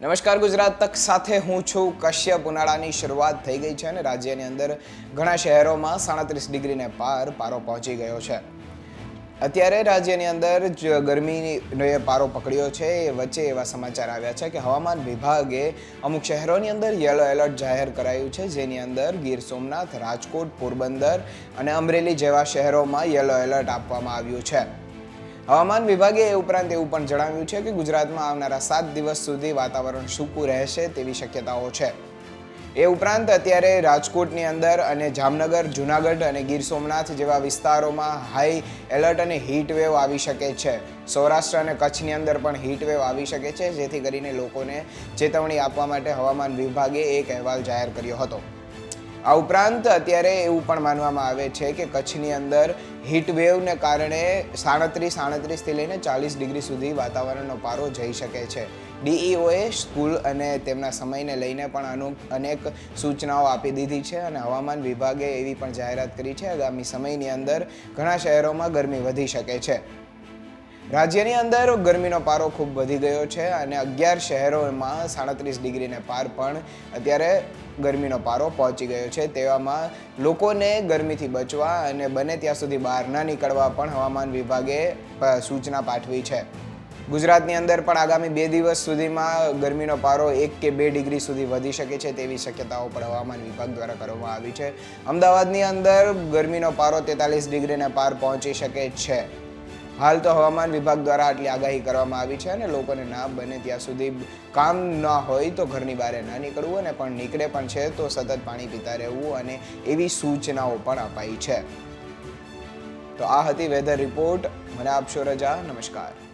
નમસ્કાર, ગુજરાત તક સાથે હું છું કશ્યપ ઉનાળાની શરૂઆત થઈ ગઈ છે અને રાજ્યની અંદર ઘણા શહેરોમાં સાડત્રીસ ડિગ્રીને પાર પારો પહોંચી ગયો છે. અત્યારે રાજ્યની અંદર જ ગરમીનો પારો પકડ્યો છે. એ વચ્ચે એવા સમાચાર આવ્યા છે કે હવામાન વિભાગે અમુક શહેરોની અંદર યલો એલર્ટ જાહેર કરાયું છે, જેની અંદર ગીર સોમનાથ, રાજકોટ, પોરબંદર અને અમરેલી જેવા શહેરોમાં યલો એલર્ટ આપવામાં આવ્યું છે. હવામાન વિભાગે એ ઉપરાંત એવું પણ જણાવ્યું છે કે ગુજરાતમાં આવનારા સાત દિવસ સુધી વાતાવરણ સૂકું રહેશે તેવી શક્યતાઓ છે. એ ઉપરાંત અત્યારે રાજકોટની અંદર અને જામનગર, જુનાગઢ અને ગીર સોમનાથ જેવા વિસ્તારોમાં હાઈ એલર્ટ અને વેવ આવી શકે છે. સૌરાષ્ટ્ર અને કચ્છની અંદર પણ હીટ વેવ આવી શકે છે, જેથી કરીને લોકોને ચેતવણી આપવા માટે હવામાન વિભાગે એક અહેવાલ જાહેર કર્યો હતો. આ ઉપરાંત અત્યારે એવું પણ માનવામાં આવે છે કે કચ્છની અંદર હીટ વેવને કારણે સાડત્રીસ, સાડત્રીસથી લઈને ચાલીસ ડિગ્રી સુધી વાતાવરણનો પારો જઈ શકે છે. ડીઈઓએ સ્કૂલ અને તેમના સમયને લઈને પણ અનુ, અનેક સૂચનાઓ આપી દીધી છે અને હવામાન વિભાગે એવી પણ જાહેરાત કરી છે. આગામી સમયની અંદર ઘણા શહેરોમાં ગરમી વધી શકે છે. રાજ્યની અંદર ગરમીનો પારો ખૂબ વધી ગયો છે અને અગિયાર શહેરોમાં સાડત્રીસ ડિગ્રીને પાર પણ અત્યારે ગરમીનો પારો પહોંચી ગયો છે. તેવામાં લોકોને ગરમીથી બચવા અને બને ત્યાં સુધી બહાર ન નીકળવા પણ હવામાન વિભાગે સૂચના પાઠવી છે. ગુજરાતની અંદર પણ આગામી બે દિવસ સુધીમાં ગરમીનો પારો એક કે બે ડિગ્રી સુધી વધી શકે છે તેવી શક્યતાઓ પણ હવામાન વિભાગ દ્વારા કરવામાં આવી છે. અમદાવાદની અંદર ગરમીનો પારો તેતાલીસ ડિગ્રીને પાર પહોંચી શકે છે. હાલ તો હવામાન વિભાગ દ્વારા આટલી આગાહી કરવામાં આવી છે અને લોકોને ના બને ત્યાં સુધી કામ ન હોય તો ઘરની બહાર ના નીકળવું અને પણ નીકળે પણ છે તો સતત પાણી પીતા રહેવું અને એવી સૂચનાઓ પણ અપાઈ છે. તો આ હતી વેધર રિપોર્ટ. મને આપશો રજા. નમસ્કાર.